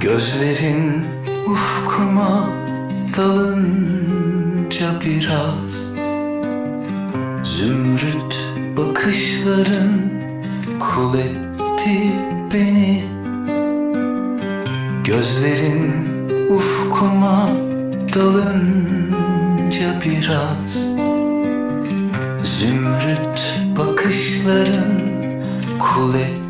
Gözlerin ufkuma dalınca biraz. Zümrüt bakışların kul etti beni. Gözlerin ufkuma dalınca biraz. Zümrüt bakışların kul etti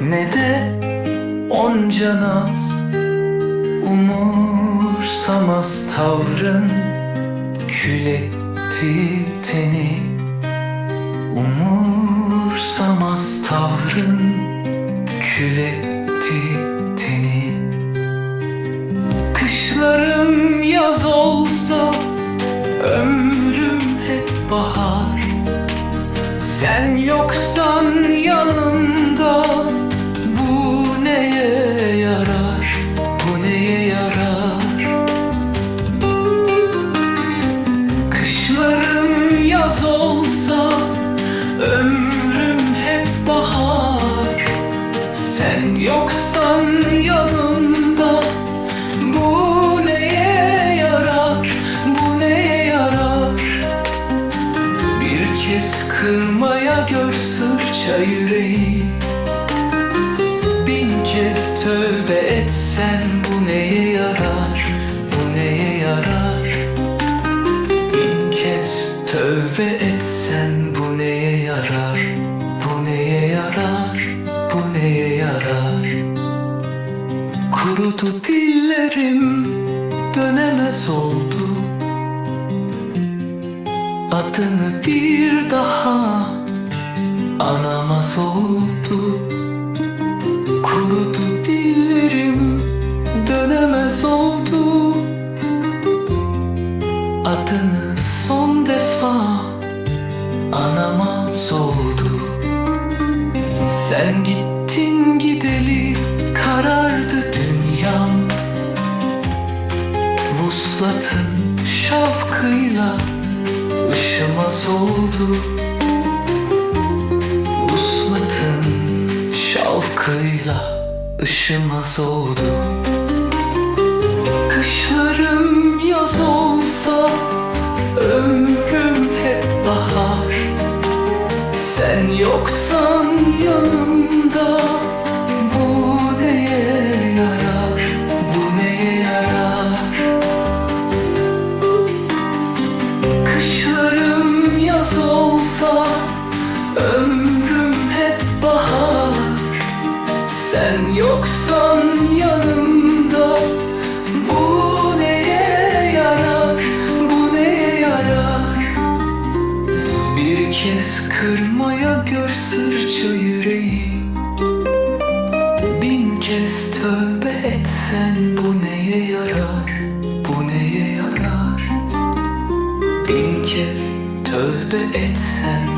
ne de onca naz Umursamaz tavrın kül etti teni. Umursamaz tavrın kül etti teni. Kışlarım yaz olsa ömrüm hep bahar. Sen yoksan Bir kez kırmaya gör sırça yüreği Bin kez tövbe etsen bu neye yarar bu neye yarar? Bin kez tövbe etsen bu neye yarar Bu neye yarar Bu neye yarar? Kurudu dillerim Dönemez oldu Adını bir daha Anamaz oldu Kurudu dillerim Dönemez oldu Adını son defa anamaz oldu Sen gittin gideli karardı dünyam. Vuslatın şafkıyla ışımaz oldu Vuslatın şavkıyla ışımaz oldu Kışlarım yaz olsa ömrüm hep bahar. Sen yoksan Sen yoksan yanımda. Bu neye yarar bu neye yarar? Bir kez kırmaya gör sırça yüreği. Bin kez tövbe etsen bu neye yarar bu neye yarar? Bin kez tövbe etsen